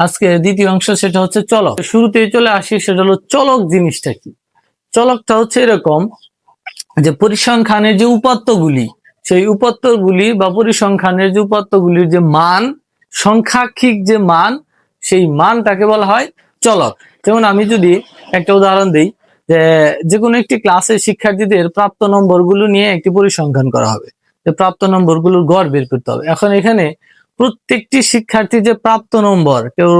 আজকে দ্বিতীয় অংশ সেটা হচ্ছে চলক। শুরুতেই চলে আসি, সেটা হলো চলক জিনিসটা কি? চলকটা হচ্ছে এরকম যে পরিসংখ্যানের যে উপাত্তগুলি সেই উপাত্তগুলি বা পরিসংখ্যানের যে উপাত্তগুলির যে মান, সংখ্যাক্ষিক যে মান, সেই মানটাকে বলা হয় চলক। যেমন আমি যদি একটা উদাহরণ দিই, যে যে কোনো একটি ক্লাসের শিক্ষার্থীদের প্রাপ্ত নম্বরগুলো নিয়ে একটি পরিসংখ্যান করা হবে। যে প্রাপ্ত নম্বরগুলোর গড় বের করতে হবে। এখন এখানে প্রত্যেকটি শিক্ষার্থী যে প্রাপ্ত নম্বর, কেউ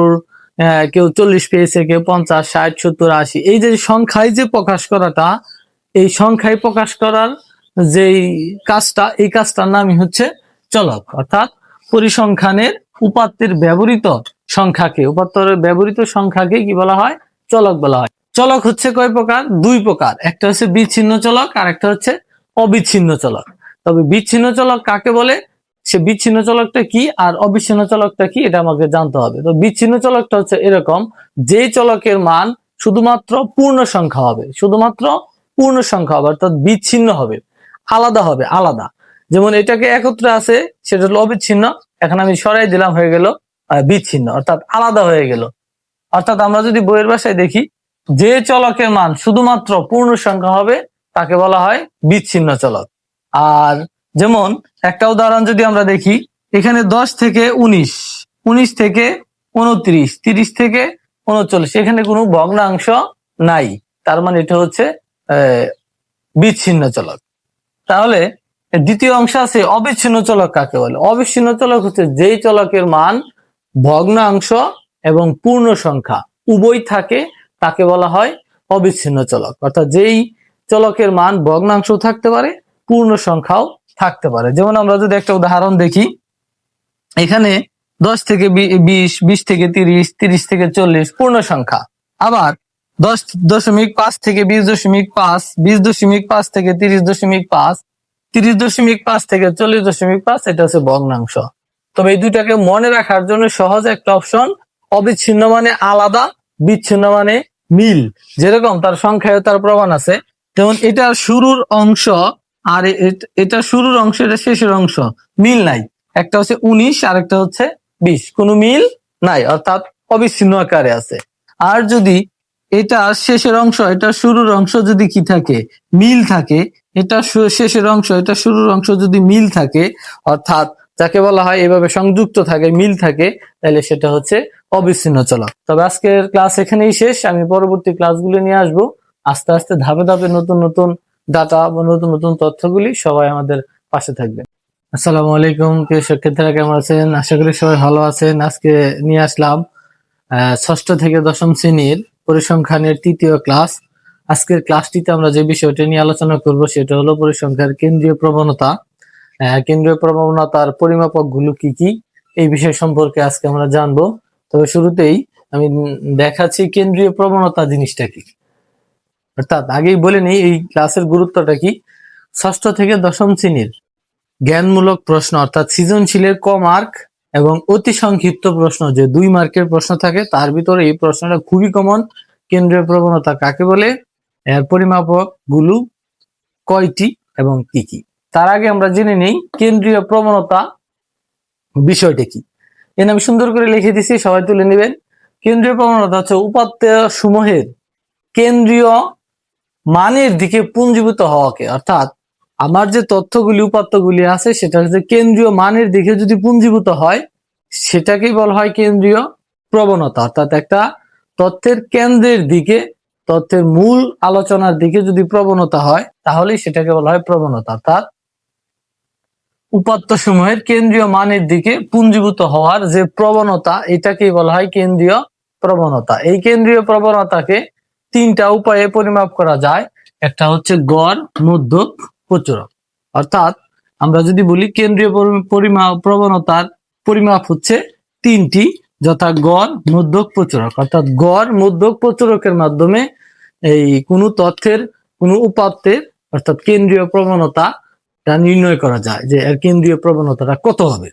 কেউ চল্লিশ পেয়েছে, কেউ পঞ্চাশ, ষাট, সত্তর, আশি, এই যে সংখ্যায় যে প্রকাশ করাটা, এই সংখ্যায় প্রকাশ করার যেই কাজটা, এই কাজটার নামই হচ্ছে চলক। অর্থাৎ পরিসংখ্যানের উপাত্তের ব্যবহৃত সংখ্যাকে, উপাত্তের ব্যবহৃত সংখ্যাকে কি বলা হয়? চলক বলা হয়। চলক হচ্ছে কয় প্রকার? দুই প্রকার। একটা হচ্ছে বিচ্ছিন্ন চলক আর একটা হচ্ছে অবিচ্ছিন্ন চলক। তবে বিচ্ছিন্ন চলক কাকে বলে? সে বিচ্ছিন্ন চলকটা কি আর অবিচ্ছিন্ন চলকটা কি এটা আমাকে জানতে হবে। তো বিচ্ছিন্ন চলকটা হচ্ছে এরকম যে চলকের মান শুধুমাত্র পূর্ণ সংখ্যা হবে, শুধুমাত্র পূর্ণ সংখ্যা হবে, অর্থাৎ বিচ্ছিন্ন হবে, আলাদা হবে, আলাদা। যেমন এটাকে একত্রে আছে, সেটা হলো অবিচ্ছিন্ন, এখন আমি সরাই দিলাম, হয়ে গেল বিচ্ছিন্ন, অর্থাৎ আলাদা হয়ে গেল। অর্থাৎ আমরা যদি বইয়ের ভাষায় দেখি, যে চলকের মান শুধুমাত্র পূর্ণ সংখ্যা হবে, তাকে বলা হয় বিচ্ছিন্ন চলক। আর যেমন, একটা উদাহরণ যদি আমরা দেখি, এখানে দশ থেকে উনিশ উনিশ থেকে উনত্রিশ, তিরিশ থেকে উনচল্লিশ, এখানে কোনো ভগ্নাংশ নাই। তার মানে এটা হচ্ছে বিচ্ছিন্ন চলক। তাহলে, দ্বিতীয় অংশ আছে, অবিচ্ছিন্ন চলক কাকে বলে? অবিচ্ছিন্ন চলক হচ্ছে যেই চলকের মান ভগ্নাংশ এবং পূর্ণ সংখ্যা উভয় থাকে, তাকে বলা হয় অবিচ্ছিন্ন চলক। অর্থাৎ যেই চলকের মান ভগ্নাংশ থাকতে পারে, পূর্ণ সংখ্যাও থাকতে পারে। যেমন আমরা যদি একটা উদাহরণ দেখি, এখানে দশ থেকে বিশ বিশ থেকে তিরিশ তিরিশ থেকে চল্লিশ পূর্ণ সংখ্যা। আবার দশ দশমিক পাঁচ থেকে বিশ দশমিক পাঁচ, বিশ দশমিক পাঁচ থেকে তিরিশ দশমিক পাঁচ, তিরিশ দশমিক পাঁচ থেকে চল্লিশ দশমিক পাঁচ, এটা হচ্ছে ভগ্নাংশ। তবে এই দুইটাকে মনে রাখার জন্য সহজ একটা অপশন, অবিচ্ছিন্ন মানে আলাদা, বিচ্ছিন্ন মানে মিল। যেরকম তার সংখ্যায় তার প্রমাণ আছে। যেমন এটার শুরুর অংশ আর এটা শুরুর অংশ, এটা শেষের অংশ। মিল নাই। একটা হচ্ছে উনিশ আর একটা হচ্ছে বিশ। কোনো মিল নাই, অর্থাৎ অবিচ্ছিন্ন আকারে আছে। আর যদি এটা শেষের অংশ, এটা শুরুর অংশ যদি কি থাকে? মিল থাকে। এটা শেষের অংশ, এটা শুরুর অংশ যদি মিল থাকে, অর্থাৎ যাকে বলা হয় এভাবে সংযুক্ত থাকে, মিল থাকে, তাহলে সেটা হচ্ছে অবিচ্ছিন্ন চলক। তবে আজকের ক্লাস এখানেই শেষ। আমি পরবর্তী ক্লাসগুলো নিয়ে আসব। আস্তে আস্তে ধাপে ধাপে নতুন নতুন ডাটা বা নতুন নতুন তথ্যগুলি সবাই আমাদের পাশে থাকবে। আসসালামু আলাইকুম, প্রিয় শিক্ষার্থীরা কেমন আছেন? আশা করি সবাই ভালো আছেন। আজকে নিয়ে আসলাম ষষ্ঠ থেকে দশম শ্রেণির পরিসংখ্যানের তৃতীয় ক্লাস। আজকের ক্লাসটিতে আমরা যে বিষয়টি নিয়ে আলোচনা করব, সেটা হলো পরিসংখ্যার কেন্দ্রীয় প্রবণতা। কেন্দ্রীয় প্রবণতার পরিমাপকগুলো কি কি, এই বিষয় সম্পর্কে আজকে আমরা জানব। তবে শুরুতেই আমি দেখাচ্ছি কেন্দ্রীয় প্রবণতা জিনিসটা কি। অর্থাৎ আগেই বলে নিই, এই ক্লাসের গুরুত্বটা কি? ষষ্ঠ থেকে দশম শ্রেণির জ্ঞানমূলক প্রশ্ন, অর্থাৎ সৃজনশীলের ক মার্ক এবং অতি সংক্ষিপ্ত প্রশ্ন, যে দুই মার্কের প্রশ্ন থাকে, তার ভিতরে এই প্রশ্নটা খুবই কমন কেন্দ্রীয় প্রবণতা কাকে বলে? এর পরিমাপকগুলো কয়টি এবং কি কি? তার আগে আমরা জেনে নেই, কেন্দ্রীয় প্রবণতা বিষয়টা কি? এখানে আমি সুন্দর করে লিখে দিছি, সবাই তুলে নেবেন। কেন্দ্রীয় প্রবণতা হচ্ছে উপাত্ত সমূহের কেন্দ্রীয় মানের দিকে পুঞ্জীভূত হওয়াকে, অর্থাৎ আমার যে তথ্যগুলি, উপাত্তগুলি আছে, সেটা হচ্ছে কেন্দ্রীয় মানের দিকে যদি পুঞ্জীভূত হয়, সেটাকেই বলা হয় কেন্দ্রীয় প্রবণতা। অর্থাৎ একটা তথ্যের কেন্দ্রের দিকে, তথ্যের মূল আলোচনার দিকে যদি প্রবণতা হয় তাহলে সেটাকে বলা হয় প্রবণতা। অর্থাৎ উপাত্ত সমূহের কেন্দ্রীয় মানের দিকে পুঞ্জীভূত হওয়ার যে প্রবণতা, এটাকেই বলা হয় কেন্দ্রীয় প্রবণতা। এই কেন্দ্রীয় প্রবণতাকে তিনটা উপায়ে পরিমাপ করা যায়। একটা হচ্ছে গড়, মধ্যক, প্রচুরক। অর্থাৎ আমরা যদি বলি কেন্দ্রীয় পরিমাপ প্রবণতার পরিমাপ হচ্ছে তিনটি, যথা গড়, মধ্যক, প্রচুরক। অর্থাৎ গড়, মধ্যক, প্রচুরকের মাধ্যমে এই কোনো তথ্যের, কোনো উপাত্তের, অর্থাৎ কেন্দ্রীয় প্রবণতা তা নির্ণয় করা যায় যে এর কেন্দ্রীয় প্রবণতাটা কত হবে।